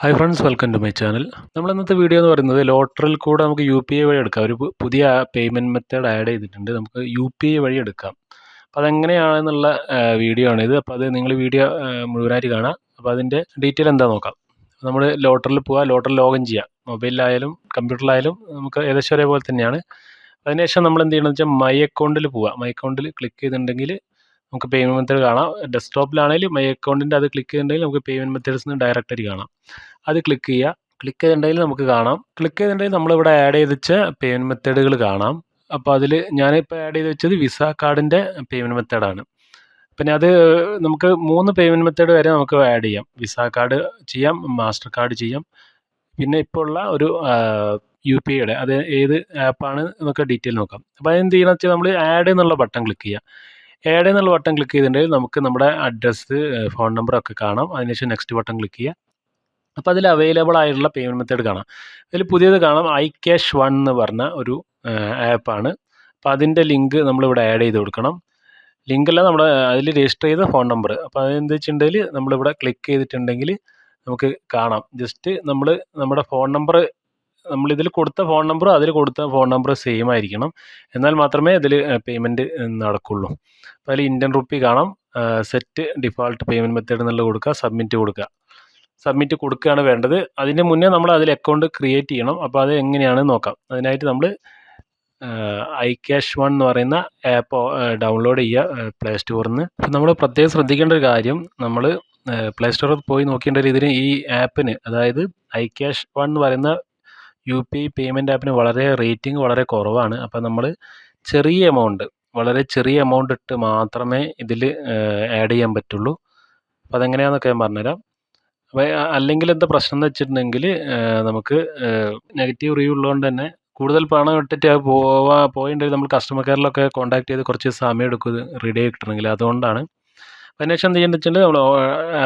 Hi friends welcome to my channel നമ്മൾ ഇന്നത്തെ video എന്ന് പറയുന്നത് ലോട്ടറിൽ കൂടെ നമുക്ക് യു പി ഐ വഴി എടുക്കാം. ഒരു പുതിയ പേയ്മെന്റ് മെത്തേഡ് ആഡ് ചെയ്തിട്ടുണ്ട്. നമുക്ക് യു പി ഐ വഴി എടുക്കാം. അപ്പോൾ അതെങ്ങനെയാണെന്നുള്ള വീഡിയോ ആണിത് അപ്പോൾ അത് നിങ്ങൾ വീഡിയോ മുഴുവനായിട്ട് കാണാം. അപ്പോൾ അതിന്റെ ഡീറ്റെയിൽ എന്താ നോക്കാം. നമ്മൾ ലോട്ടറിൽ പോവുക ലോട്ടറിൽ ലോഗിൻ ചെയ്യാം. മൊബൈലിലായാലും കമ്പ്യൂട്ടറിലായാലും നമുക്ക് ഏകദേശം ഒരേപോലെ തന്നെയാണ്. അതിനുശേഷം നമ്മൾ എന്ത് ചെയ്യണമെന്ന് വെച്ചാൽ മൈ അക്കൗണ്ടിൽ പോവുക മൈ അക്കൗണ്ടിൽ ക്ലിക്ക് ചെയ്തിട്ടുണ്ടെങ്കിൽ നമുക്ക് പേയ്മെന്റ് മെത്തേഡ് കാണാം. ഡെസ്ക്ടോപ്പിലാണെങ്കിൽ മൈ അക്കൗണ്ടിന്റെ അത് ക്ലിക്ക് ചെയ്തിട്ടുണ്ടെങ്കിൽ നമുക്ക് പേയ്മെന്റ് മെത്തേഡ്സ് നിന്ന് ഡയറക്റ്റ് ആയിട്ട് കാണാം. അത് ക്ലിക്ക് ചെയ്യുക ക്ലിക്ക് ചെയ്തിട്ടുണ്ടെങ്കിൽ നമുക്ക് കാണാം. ക്ലിക്ക് ചെയ്തിട്ടുണ്ടെങ്കിൽ നമ്മളിവിടെ ആഡ് ചെയ്ത് വെച്ച പേയ്മെന്റ് മെത്തേഡുകൾ കാണാം. അപ്പോൾ അതിൽ ഞാനിപ്പോൾ ആഡ് ചെയ്ത് വെച്ചത് വിസ കാർഡിന്റെ പേയ്മെന്റ് മെത്തേഡാണ് പിന്നെ അത് നമുക്ക് മൂന്ന് പേയ്മെന്റ് മെത്തേഡ് വരെ നമുക്ക് ആഡ് ചെയ്യാം. വിസ കാർഡ് ചെയ്യാം മാസ്റ്റർ കാർഡ് ചെയ്യാം. പിന്നെ ഇപ്പോൾ ഉള്ള ഒരു യു പി ഐയുടെ അത് ഏത് ആപ്പാണ് നമുക്ക് ഡീറ്റെയിൽ നോക്കാം. അപ്പോൾ അതെന്ത് ചെയ്യണമെന്ന് വെച്ചാൽ നമ്മൾ ആഡ് എന്നുള്ള ബട്ടൺ ക്ലിക്ക് ചെയ്യുക ആഡ് എന്നുള്ള ബട്ടൺ ക്ലിക്ക് ചെയ്തിട്ടുണ്ടെങ്കിൽ നമുക്ക് നമ്മുടെ അഡ്രസ്സ് ഫോൺ നമ്പറൊക്കെ കാണാം. അതിനുശേഷം നെക്സ്റ്റ് ബട്ടൺ ക്ലിക്ക് ചെയ്യുക. അപ്പോൾ അതിൽ അവൈലബിൾ ആയിട്ടുള്ള പേയ്മെന്റ് മെത്തേഡ് കാണാം. അതിൽ പുതിയത് കാണാം ഐ ക്യാഷ് വൺ എന്ന് പറഞ്ഞ ഒരു ആപ്പാണ് അപ്പോൾ അതിന്റെ ലിങ്ക് നമ്മളിവിടെ ആഡ് ചെയ്ത് കൊടുക്കണം. ലിങ്കല്ല നമ്മുടെ അതിൽ രജിസ്റ്റർ ചെയ്ത ഫോൺ നമ്പർ അപ്പോൾ അതെന്ത് വെച്ചിട്ടുണ്ടെങ്കിൽ നമ്മളിവിടെ ക്ലിക്ക് ചെയ്തിട്ടുണ്ടെങ്കിൽ നമുക്ക് കാണാം. ജസ്റ്റ് നമ്മൾ നമ്മുടെ ഫോൺ നമ്പർ നമ്മളിതിൽ കൊടുത്ത ഫോൺ നമ്പർ അതിൽ കൊടുത്ത ഫോൺ നമ്പർ സെയിം ആയിരിക്കണം. എന്നാൽ മാത്രമേ ഇതിൽ പേയ്മെന്റ് നടക്കുള്ളൂ. അപ്പോൾ അതിൽ ഇന്ത്യൻ റുപ്പി കാണാം. സെറ്റ് ഡിഫാൾട്ട് പേയ്മെന്റ് മെത്തേഡ് എന്നുള്ള കൊടുക്കുക സബ്മിറ്റ് കൊടുക്കുക. സബ്മിറ്റ് കൊടുക്കുകയാണ് വേണ്ടത്. അതിന് മുന്നേ നമ്മൾ അതിൽ അക്കൗണ്ട് ക്രിയേറ്റ് ചെയ്യണം. അപ്പോൾ അത് എങ്ങനെയാണ് നോക്കാം. അതിനായിട്ട് നമ്മൾ ഐ ക്യാഷ് വൺ എന്ന് പറയുന്ന ആപ്പ് ഡൗൺലോഡ് ചെയ്യുക പ്ലേ സ്റ്റോറിൽ നിന്ന് അപ്പോൾ നമ്മൾ പ്രത്യേകം ശ്രദ്ധിക്കേണ്ട ഒരു കാര്യം നമ്മൾ പ്ലേ സ്റ്റോറിൽ പോയി നോക്കേണ്ട രീതിയിൽ ഈ ആപ്പിന് അതായത് ഐ ക്യാഷ് വൺ എന്ന് പറയുന്ന യു പി ഐ പേയ്മെന്റ് ആപ്പിന് വളരെ റേറ്റിംഗ് വളരെ കുറവാണ്. അപ്പോൾ നമ്മൾ ചെറിയ എമൗണ്ട് വളരെ ചെറിയ എമൗണ്ട് ഇട്ട് മാത്രമേ ഇതിൽ ആഡ് ചെയ്യാൻ പറ്റുള്ളൂ. അപ്പോൾ അതെങ്ങനെയാണെന്നൊക്കെ ഞാൻ പറഞ്ഞുതരാം. അപ്പോൾ അല്ലെങ്കിൽ എന്താ പ്രശ്നം എന്ന് വെച്ചിട്ടുണ്ടെങ്കിൽ നമുക്ക് നെഗറ്റീവ് റിവ്യൂ ഉള്ളതുകൊണ്ട് തന്നെ കൂടുതൽ പണം ഇട്ടിട്ട് അത് പോവാ പോയിട്ടുണ്ടെങ്കിൽ നമ്മൾ കസ്റ്റമർ കെയറിലൊക്കെ കോൺടാക്ട് ചെയ്ത് കുറച്ച് സമയം എടുക്കും ഇത് റെഡി ആയി കിട്ടണമെങ്കിൽ. അതുകൊണ്ടാണ്. അതിനുശേഷം എന്ത് ചെയ്യേണ്ടത് വെച്ചാൽ നമ്മൾ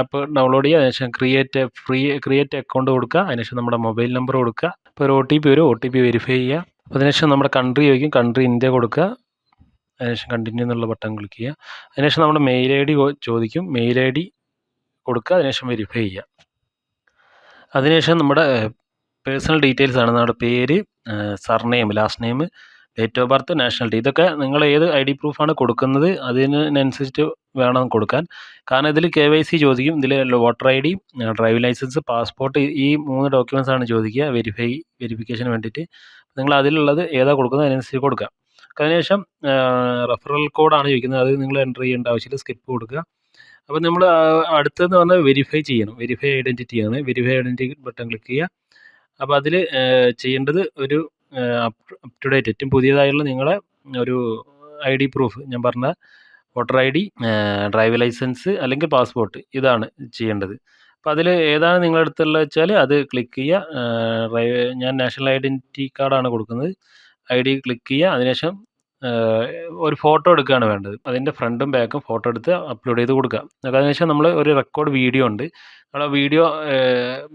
ആപ്പ് ഡൗൺലോഡ് ചെയ്യുക. അതിനുശേഷം ക്രിയേറ്റ് ഫ്രീ ക്രിയേറ്റ് അക്കൗണ്ട് കൊടുക്കുക. അതിനുശേഷം നമ്മുടെ മൊബൈൽ നമ്പർ കൊടുക്കുക. ഇപ്പോൾ ഒരു ഒ ടി പി വരും ഒ ടി പി വെരിഫൈ ചെയ്യുക. അതിനുശേഷം നമ്മുടെ കൺട്രി ചോദിക്കും കൺട്രി ഇന്ത്യ കൊടുക്കുക. അതിനുശേഷം കണ്ടിന്യൂ എന്നുള്ള ബട്ടൺ ക്ലിക്ക് ചെയ്യുക. അതിനുശേഷം നമ്മുടെ മെയിൽ ഐ ഡി ചോദിക്കും മെയിൽ ഐ ഡി കൊടുക്കുക അതിനുശേഷം വെരിഫൈ ചെയ്യുക. അതിനുശേഷം നമ്മുടെ പേഴ്സണൽ ഡീറ്റെയിൽസ് ആണ്. നമ്മുടെ പേര് surname last name date of birth nationality ഇതൊക്കെ നിങ്ങൾ ഏത് ഐ ഡി പ്രൂഫാണ് കൊടുക്കുന്നത്? അതിനനുസരിച്ച് വേണം കൊടുക്കാൻ. കാരണം ഇതിൽ കെ വൈ സി ചോദിക്കും. ഇതിൽ voter I D driving licence passport ഈ മൂന്ന് ഡോക്യുമെൻസ് ആണ് ചോദിക്കുക. വെരിഫൈ വെരിഫിക്കേഷന് വേണ്ടിയിട്ട്. നിങ്ങൾ അതിലുള്ളത് ഏതാ കൊടുക്കുന്നത്? അതിനനുസരിച്ച് കൊടുക്കുക. അതിനുശേഷം റെഫറൽ കോഡാണ് ചോദിക്കുന്നത്. അത് നിങ്ങൾ എന്റർ ചെയ്യേണ്ട ആവശ്യമില്ല. സ്കിപ്പ് കൊടുക്കുക. അപ്പോൾ നമ്മൾ അടുത്തതെന്ന് പറഞ്ഞാൽ വെരിഫൈ ചെയ്യണം. വെരിഫൈ ഐഡന്റിറ്റിയാണ് വെരിഫൈ ഐഡന്റിറ്റി ബട്ടൺ ക്ലിക്ക് ചെയ്യുക. അപ്പോൾ അതിൽ ചെയ്യേണ്ടത് ഒരു അപ് ടു ഡേറ്റ് ഏറ്റവും പുതിയതായുള്ള നിങ്ങളെ ഒരു ഐ ഡി പ്രൂഫ് ഞാൻ പറഞ്ഞ voter I D driving licence അല്ലെങ്കിൽ പാസ്പോർട്ട് ഇതാണ് ചെയ്യേണ്ടത്. അപ്പോൾ അതിൽ ഏതാണ് നിങ്ങളുടെ അടുത്തുള്ളത് വെച്ചാൽ അത് ക്ലിക്ക് ചെയ്യുക. ഞാൻ നാഷണൽ ഐഡന്റിറ്റി കാർഡാണ് കൊടുക്കുന്നത്. ഐ ഡി ക്ലിക്ക് ചെയ്യുക. അതിനുശേഷം ഒരു ഫോട്ടോ എടുക്കുകയാണ് വേണ്ടത്. അതിന്റെ ഫ്രണ്ടും ബാക്കും ഫോട്ടോ എടുത്ത് അപ്ലോഡ് ചെയ്ത് കൊടുക്കുക. അതിനുശേഷം നമ്മൾ ഒരു റെക്കോർഡ് വീഡിയോ ഉണ്ട്. നമ്മൾ ആ വീഡിയോ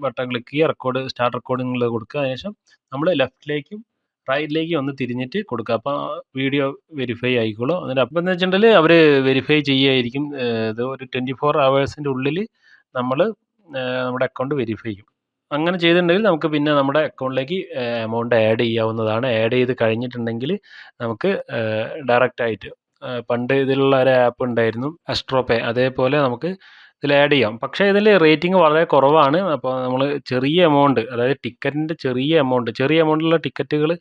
ബട്ടൺ ക്ലിക്ക് ചെയ്യുക റെക്കോർഡ് സ്റ്റാർട്ട് റെക്കോർഡിംഗ് കൊടുക്കുക. അതിനുശേഷം നമ്മൾ ലെഫ്റ്റിലേക്കും റൈറ്റിലേക്കും ഒന്ന് തിരിഞ്ഞിട്ട് കൊടുക്കുക. അപ്പോൾ വീഡിയോ വെരിഫൈ ആയിക്കോളും. എന്നിട്ട് അപ്പം എന്ന് വെച്ചിട്ടുണ്ടെങ്കിൽ അവർ വെരിഫൈ ചെയ്യുമായിരിക്കും ഇത് ഒരു ട്വന്റി ഫോർ അവേഴ്സിന്റെ ഉള്ളിൽ നമ്മൾ നമ്മുടെ അക്കൗണ്ട് വെരിഫൈ ചെയ്യും. അങ്ങനെ ചെയ്തിട്ടുണ്ടെങ്കിൽ നമുക്ക് പിന്നെ നമ്മുടെ അക്കൗണ്ടിലേക്ക് എമൗണ്ട് ആഡ് ചെയ്യാവുന്നതാണ്. ആഡ് ചെയ്ത് കഴിഞ്ഞിട്ടുണ്ടെങ്കിൽ നമുക്ക് ഡയറക്റ്റായിട്ട് പണ്ട് ഇതിലുള്ള ഒരു ആപ്പ് ഉണ്ടായിരുന്നു അസ്ട്രോപേ അതേപോലെ നമുക്ക് ഇതിൽ ആഡ് ചെയ്യാം. പക്ഷേ ഇതിൽ റേറ്റിംഗ് വളരെ കുറവാണ്. അപ്പോൾ നമ്മൾ ചെറിയ എമൗണ്ട് അതായത് ടിക്കറ്റിന്റെ ചെറിയ എമൗണ്ട് ചെറിയ എമൗണ്ടിലുള്ള ടിക്കറ്റുകൾ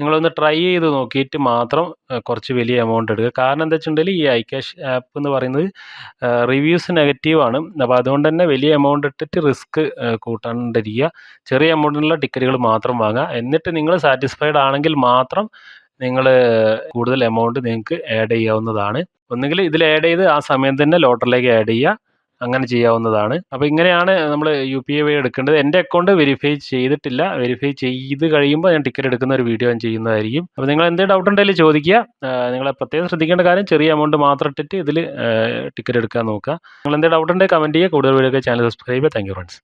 നിങ്ങളൊന്ന് ട്രൈ ചെയ്ത് നോക്കിയിട്ട് മാത്രം കുറച്ച് വലിയ എമൗണ്ട് എടുക്കുക. കാരണം എന്താ വെച്ചിട്ടുണ്ടെങ്കിൽ ഈ ഐ ക്യാഷ് ആപ്പ് എന്ന് പറയുന്നത് റിവ്യൂസ് നെഗറ്റീവാണ് അപ്പോൾ അതുകൊണ്ട് തന്നെ വലിയ എമൗണ്ട് ഇട്ടിട്ട് റിസ്ക് കൂട്ടാണ്ടിരിക്കുക. ചെറിയ എമൗണ്ടിലുള്ള ടിക്കറ്റുകൾ മാത്രം വാങ്ങുക. എന്നിട്ട് നിങ്ങൾ സാറ്റിസ്ഫൈഡ് ആണെങ്കിൽ മാത്രം നിങ്ങൾ കൂടുതൽ എമൗണ്ട് നിങ്ങൾക്ക് ആഡ് ചെയ്യാവുന്നതാണ്. ഒന്നുകിൽ ഇതിൽ ആഡ് ചെയ്ത് ആ സമയം തന്നെ ലോട്ടറിലേക്ക് ആഡ് ചെയ്യുക. അങ്ങനെ ചെയ്യാവുന്നതാണ്. അപ്പോൾ ഇങ്ങനെയാണ് നമ്മൾ യു പി ഐ വഴി എടുക്കേണ്ടത്. എന്റെ അക്കൗണ്ട് വെരിഫൈ ചെയ്തിട്ടില്ല. വെരിഫൈ ചെയ്ത് കഴിയുമ്പോൾ ഞാൻ ടിക്കറ്റ് എടുക്കുന്ന ഒരു വീഡിയോ ഞാൻ ചെയ്യുന്നതായിരിക്കും. അപ്പോൾ നിങ്ങൾ എന്തെങ്കിലും ഡൗട്ട് ഉണ്ടെങ്കിൽ ചോദിക്കുക. നിങ്ങൾ പ്രത്യേകം ശ്രദ്ധിക്കേണ്ട കാര്യം ചെറിയ എമൗണ്ട് മാത്രം ഇട്ടിട്ട് ഇതിൽ ടിക്കറ്റ് എടുക്കാൻ നോക്കുക. നിങ്ങൾ എന്തെങ്കിലും ഡൗട്ട് ഉണ്ടെങ്കിൽ കമന്റ് ചെയ്യുക. കൂടുതൽ വീഡിയോ ചാനൽ സബ്സ്ക്രൈബ് ചെയ്യുക. Thank you friends